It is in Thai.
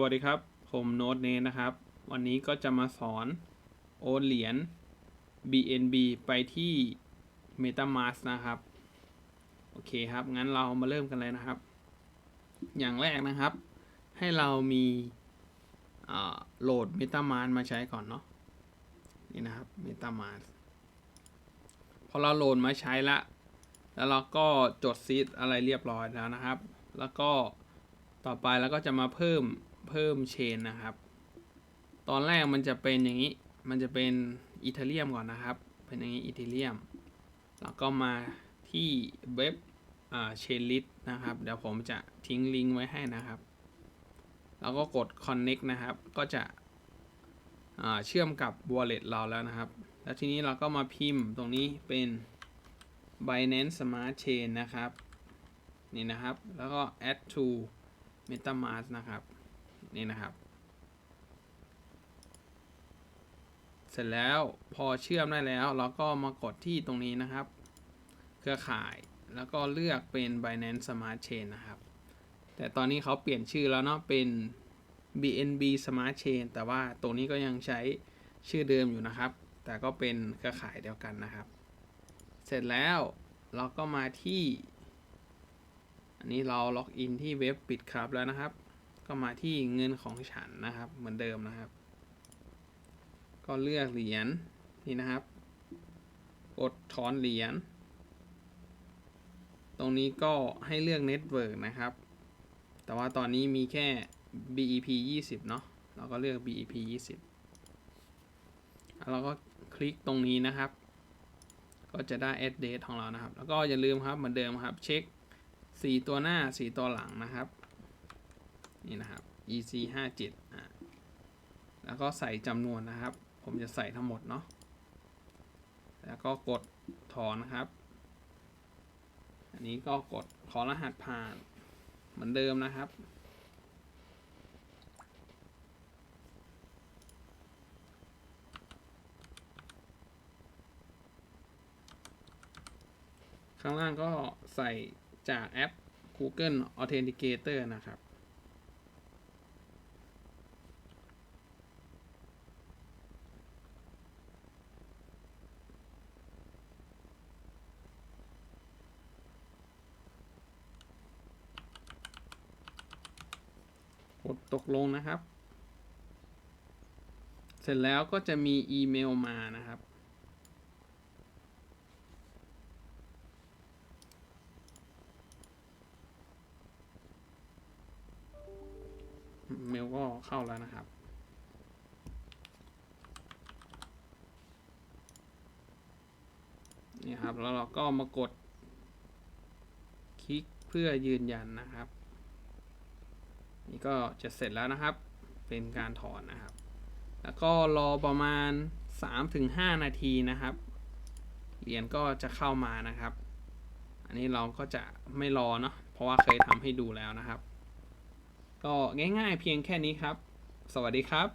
วัสดีครับ ผมโน้ตเนนะครับ วันนี้ก็จะมาสอนโอนเหรียญ BNB ไปที่ MetaMask นะครับ โอเคครับ งั้นเรามาเริ่มกันเลยนะครับ อย่างแรกนะครับ ให้เรามีโหลด MetaMask มาใช้ก่อนเนาะ นี่นะครับ MetaMask พอเราโหลดมาใช้ละ แล้วเราก็จดซีดอะไรเรียบร้อยแล้วนะครับ แล้วก็ต่อไปเราก็จะมาเพิ่ม เพิ่มเชนนะครับ ตอนแรกมันจะเป็นอย่างนี้ มันจะเป็นอีเทเรียมก่อนนะครับ เป็นอย่างนี้อีเทเรียม แล้วก็มาที่เว็บเชนลิสนะครับ เดี๋ยวผมจะทิ้งลิงก์ไว้ให้นะครับ แล้วก็กด connect นะครับ ก็จะเชื่อมกับ wallet เราแล้วนะครับ แล้วทีนี้เราก็มาพิมพ์ตรงนี้เป็น Binance Smart Chain นะครับ นี่นะครับ แล้วก็ add to MetaMask นะครับ นี่นะครับ เสร็จแล้วพอเชื่อมได้แล้วเราก็มากดที่ตรงนี้นะครับ เครือข่ายแล้วก็เลือกเป็น Binance Smart Chain นะครับ แต่ตอนนี้เขาเปลี่ยนชื่อแล้วเนาะเป็น BNB Smart Chain แต่ว่าตรงนี้ก็ยังใช้ชื่อเดิมอยู่นะครับ แต่ก็เป็นเครือข่ายเดียวกันนะครับ เสร็จแล้วเราก็มาที่ อันนี้เราล็อกอินที่เว็บปิดครับแล้วนะครับ ก็มาที่เงินของฉันนะครับ เหมือนเดิมนะครับ ก็เลือกเหรียญนี่นะครับ กดถอนเหรียญ ตรงนี้ก็ให้เลือกเน็ตเวิร์กนะครับ แต่ว่าตอนนี้มีแค่ BEP 20 เนาะเราก็เลือก BEP 20แล้วเราก็คลิกตรงนี้นะครับ ก็จะได้ address ของเรานะครับ แล้วก็อย่าลืมครับเหมือนเดิมครับ เช็ค 4 ตัวหน้า 4 ตัวหลังนะครับ นี่นะครับ EC 5 7อ่าแล้วก็ใส่จำนวนนะครับ ผมจะใส่ทั้งหมดเนาะแล้วก็กดถอนนะครับ อันนี้ก็กดขอรหัสผ่านเหมือนเดิมนะครับข้างล่างก็ใส่จากแอป Google Authenticator นะครับ กดตกลงนะครับ เสร็จแล้วก็จะมีอีเมลมานะครับ เมลก็เข้าแล้วนะครับนี่ครับ แล้วเราก็มากดคลิกเพื่อยืนยันนะครับ นี่ก็จะเสร็จแล้วนะครับ เป็นการถอนนะครับ แล้วก็รอประมาณ 3-5 นาทีนะครับ เหรียญก็จะเข้ามานะครับ อันนี้เราก็จะไม่รอเนาะ เพราะว่าเคยทำให้ดูแล้วนะครับ ก็ง่ายๆเพียงแค่นี้ครับ สวัสดีครับ